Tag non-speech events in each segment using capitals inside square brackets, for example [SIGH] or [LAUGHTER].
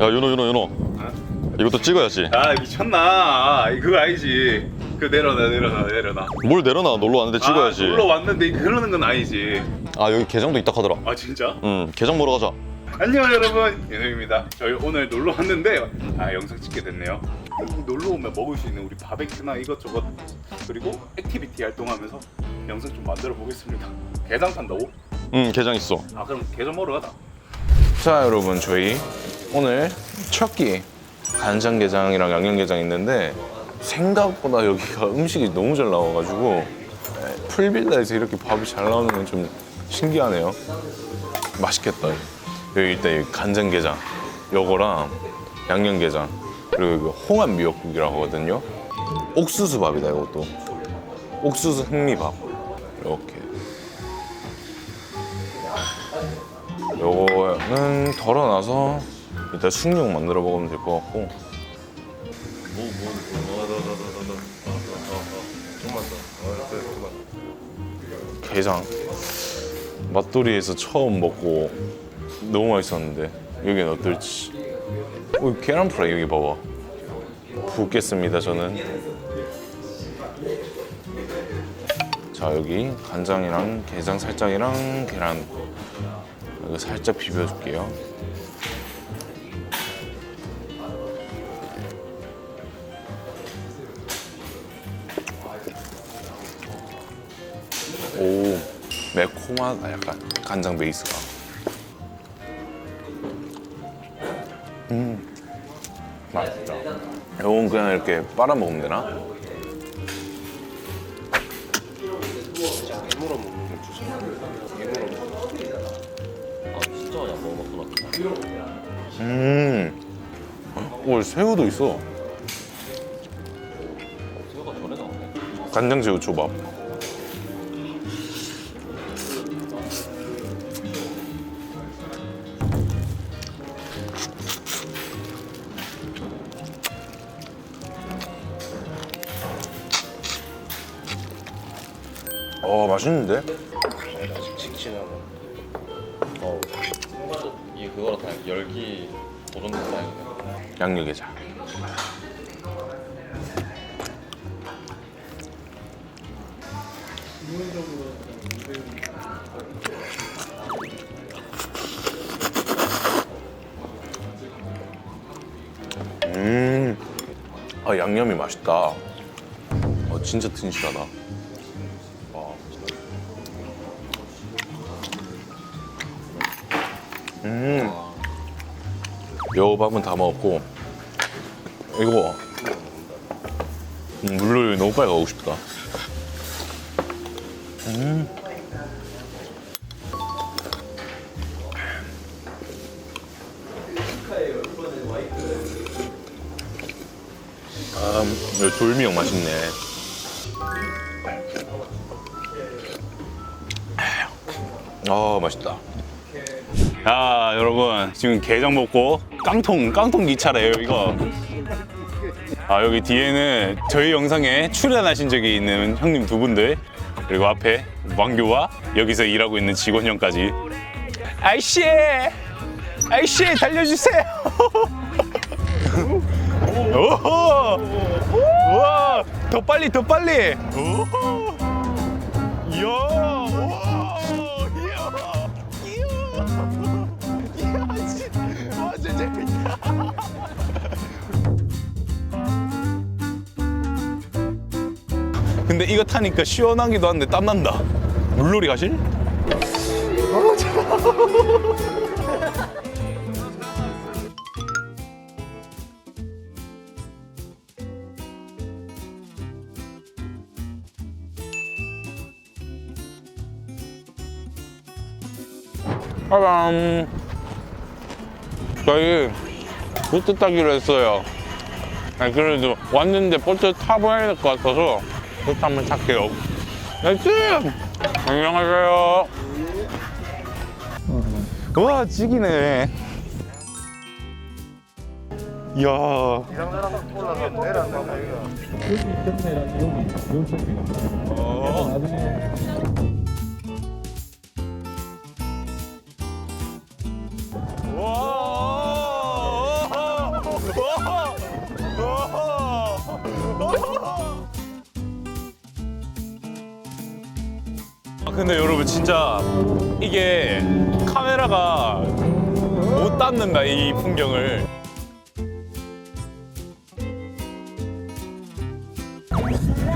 야 윤호 윤호 윤호 이것도 찍어야지 아 미쳤나? 아, 그거 아니지. 그 내려놔 내려놔 내려놔. 뭘 내려놔 놀러 왔는데 찍어야지 아, 놀러 왔는데 그러는 건 아니지. 아 여기 게장도 있다 하더라 아 진짜? 응 게장 먹으러 가자 안녕 여러분 예능입니다. 저희 오늘 놀러 왔는데 아 영상 찍게 됐네요. 이 놀러 오면 먹을 수 있는 우리 바베큐나 이것저것 그리고 액티비티 활동하면서 영상 좀 만들어 보겠습니다. 게장 산다고? 응 게장 있어 아 그럼 게장 먹으러 가자. 자 여러분 저희 오늘 첫 끼 간장게장이랑 양념게장 있는데 생각보다 여기가 음식이 너무 잘 나와가지고 에, 풀빌라에서 이렇게 밥이 잘 나오는 건 좀 신기하네요. 맛있겠다. 여기 일단 여기 간장게장 요거랑 양념게장 그리고 이거 홍합 미역국이라고 하거든요. 옥수수 밥이다 이것도. 옥수수 흑미밥. 이렇게. 요거는 덜어놔서 일단 숙육 만들어 먹으면 될 것 같고 게장 맛돌이에서 처음 먹고 너무 맛있었는데 여긴 어떨지 어, 계란 프라이 여기 봐봐 붓겠습니다 저는 자 여기 간장이랑 게장 살짝이랑 계란 이거 살짝 비벼줄게요. 오, 매콤하다 약간 간장 베이스가. 음, 맛있다. 이건 그냥 이렇게 빨아 먹으면 되나? 음, 오 새우도 있어. 간장 새우 초밥. 맛있는데? 이게 그거랑 다 열기 고정된 사양이네 양념게장. 음, 아 양념이 맛있다. 어 진짜 튼실하다. 음. 요 밥은 다 먹었고 이거 음, 물놀이 너무 빨리 가고 싶다. 음. 아, 이 돌미역 맛있네. 아, 맛있다. 야 여러분 지금 게장 먹고 깡통 깡통 기차래요 이거. 아 여기 뒤에는 저희 영상에 출연하신 적이 있는 형님 두 분들 그리고 앞에 왕교와 여기서 일하고 있는 직원 형까지. 아이씨! 아이씨 달려주세요! [LAUGHS] 오호! 우와 더 빨리 더 빨리! 오호! 이야 근데 이거 타니까 시원하기도 한데 땀난다. 물놀이 가실? 빠밤. 저희 보트 타기로 했어요. 아, 그래도 왔는데 보트 타봐야 될 것 같아서 한번 탈게요. 나이스! 안녕하세요. 와 찍이네. 이야. 와. 아, 근데 여러분 진짜 이게 카메라가 못 담는다 이 풍경을.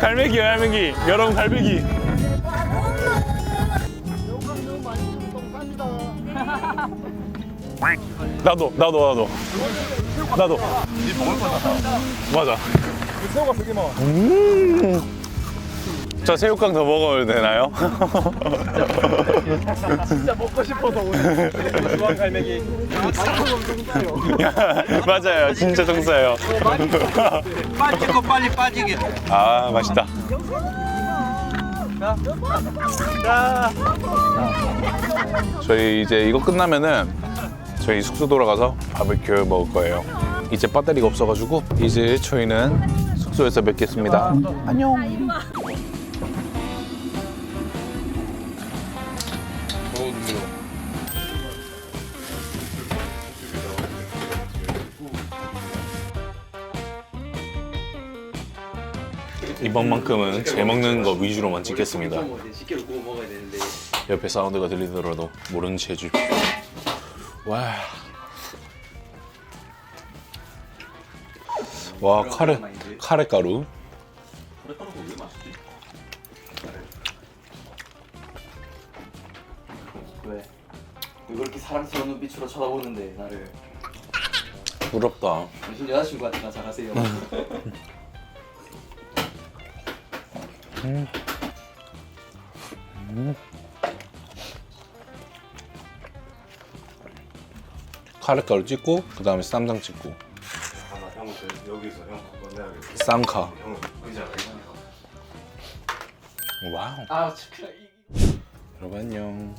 갈매기요 갈매기. 여러분 갈매기. 나도 나도 나도. 나도. 맞아. 새우가 되게 많아 저 새우깡 더 먹어도 되나요? 진짜 먹고 싶어서 오늘 주황 갈매기. [LAUGHS] 맞아요. 진짜 정사예요. 빠지고 빨리 빠지게. 아 맛있다. 저희 이제 이거 끝나면은 저희 숙소 돌아가서 바베큐 먹을 거예요. 이제 배터리가 없어가지고 이제 저희는 숙소에서 뵙겠습니다. 안녕 이번만큼은 제 먹는 거 위주로만 찍겠습니다 식혜로 구워 먹어야 되는데 옆에 사운드가 들리더라도 모르는 채 해주십시오. 와. 와 카레 카레 가루. 왜? 왜 그렇게 사랑스러운 눈빛으로 쳐다보는데 나를 부럽다. 당신 여자친구한테 나 잘하세요 [LAUGHS] 카레 가루 찍고 그 다음에 쌈장 찍고. 쌈카. 와우. 아 진짜 여러분 안녕.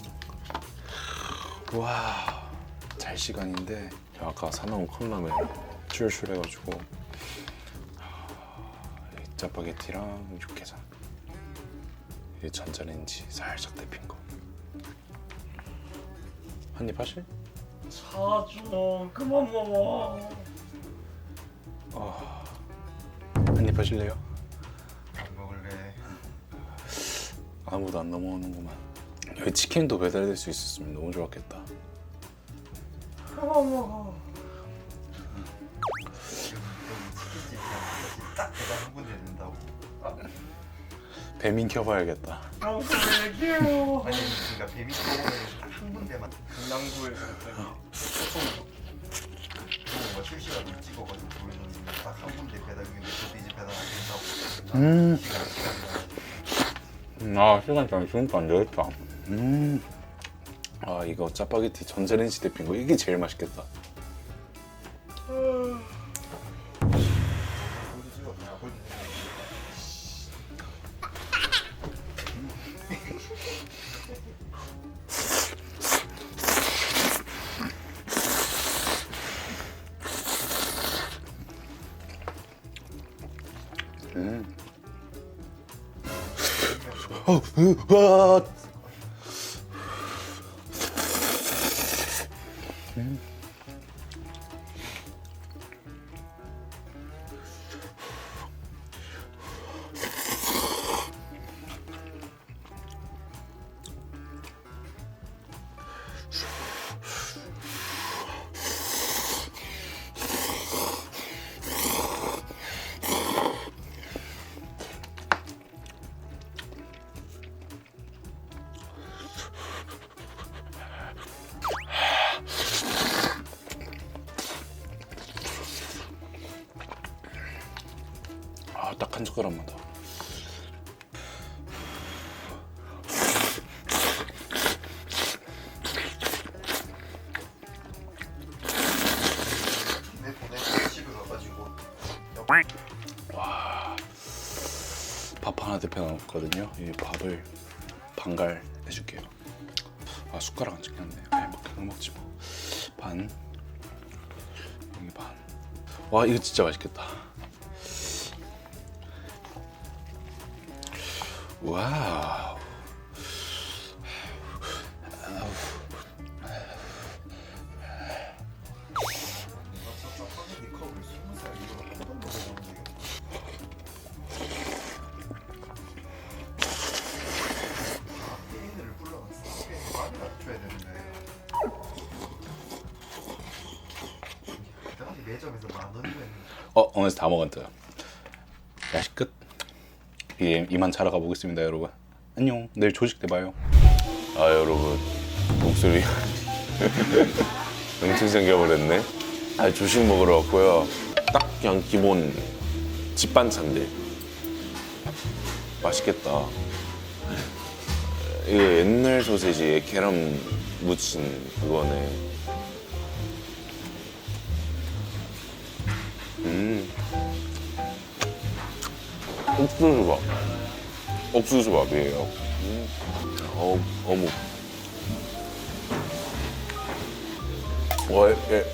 와. 잘 시간인데 저 아까 사놓은 컵라면 출출해가지고 이 짜파게티랑 육개장 이 전자레인지 살짝 데핀 거. 한 입 하실? 자주 그만 먹어 한입 하실래요? 안 먹을래. 아무도 안 넘어오는구만. 여기 치킨도 배달될 수 있었으면 너무 좋았겠다. 딱 배달 한 군데. 배민 켜봐야겠다. 아니 그러니까 베비 한 군데만 강남구에서 뭔가 출시라도 찍어가지고 보여줬는데 딱 한 군데 배달인데 그것도 이제 배달 안 된다고. 음. 시간. 음, 아 시간 잘 지금도 안 되겠다. 음. 아 이거 짜파게티 전자레인지 데핀 거 이게 제일 맛있겠다. Oh, oh. 한 숟가락만 더. 내 보내 집에 가가지고 밥 하나 데펴놨거든요. 이 밥을 반갈 해줄게요. 아 숟가락 안 찍혔네. 아이 뭐 그냥 먹지 뭐. 반 여기 반. 와 이거 진짜 맛있겠다. 와우. 어, 오늘 다 먹었다. 야식 끝. 이 이만 자러 가보겠습니다, 여러분. 안녕. 내일 조식 때 봐요. 아 여러분. 목소리. [LAUGHS] 엄청 생겨버렸네. 아 조식 먹으러 왔고요. 딱 그냥 기본 집 반찬들. 맛있겠다. 이거 옛날 소세지에 계란 묻힌 그거네 옥수수밥 옥수수밥이에요 음. 어, 어묵. 와, 예,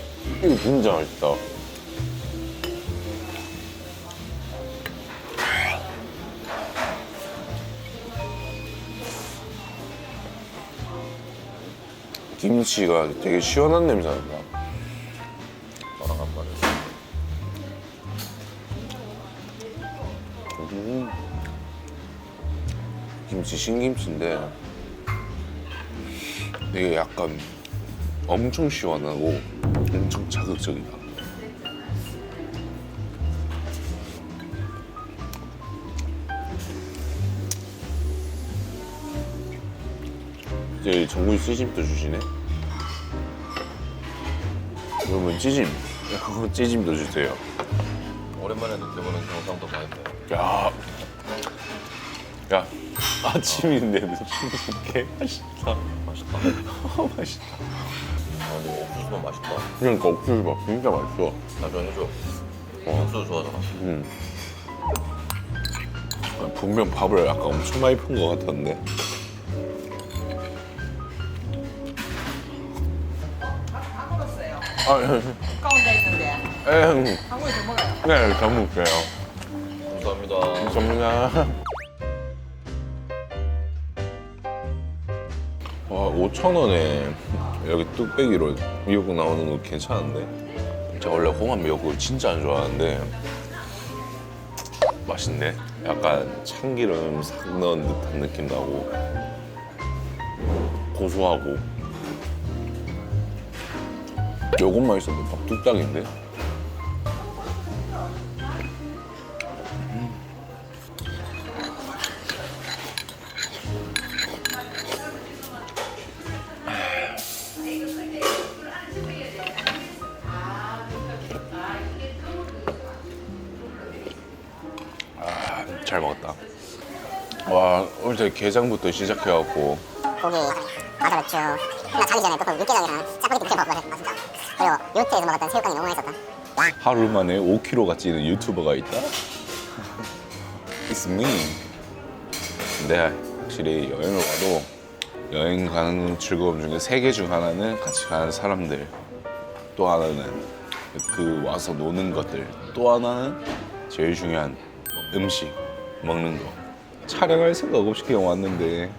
이거 진짜 맛있다. 김치가 되게 시원한 냄새 난다. 김치 신김치인데 되게 약간 엄청 시원하고 엄청 자극적이다. 이제 정국이 찌짐도 주시네. 그러면 찌짐, 찌짐도 주세요. 오랜만에 느껴보는 경상도 맛있네. 야, 야, 아침인데도 개 맛있다. 맛있다. 어, 맛있다. 아, 근데 옥수수만 맛있다. 그러니까 옥수수밥 진짜 맛있어. 나도 해줘. 옥수수 좋아하잖아. 음. 아, 분명 밥을 아까 엄청 많이 푼 것 같았는데. 아, 가운데 있는데 에, 한국에 좀 먹어요. 네, 잘 먹을게요. 감사합니다. 감사합니다. 와, 5천 원에 여기 뚝배기로 미역국 나오는 거 괜찮은데? 제가 원래 홍합 미역국을 진짜 안 좋아하는데 맛있네. 약간 참기름 싹 넣은 듯한 느낌 나고 고소하고 요것만 있어도 밥 뚝딱인데? 와 오늘 되게 게장부터 시작해갖고 고기, 맥주. 나 자기 전에 또그 육개장이랑 짜파게티 진짜. 그리고 요트에서 먹었던 새우깡이 너무 맛있었다. 하루 만에 5kg가 찌는 유튜버가 있다? It's me. 근데 확실히 여행을 와도 여행 가는 즐거움 중에 세 개 중 하나는 같이 가는 사람들 또 하나는 그 와서 노는 것들 또 하나는 제일 중요한 음식 먹는 거 촬영할 생각 없이 그냥 왔는데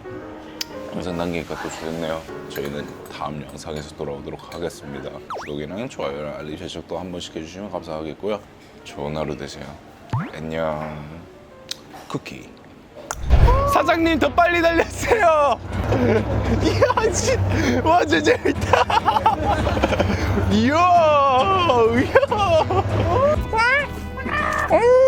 영상 남기니까 또 좋겠네요. 저희는 다음 영상에서 돌아오도록 하겠습니다. 구독이랑 좋아요 알림 설정도 한 번씩 해주시면 감사하겠고요. 좋은 하루 되세요. 안녕. 쿠키. 사장님 더 빨리 달렸어요. 이야 진 완전 재밌다. [LAUGHS] 이야 이야. 음.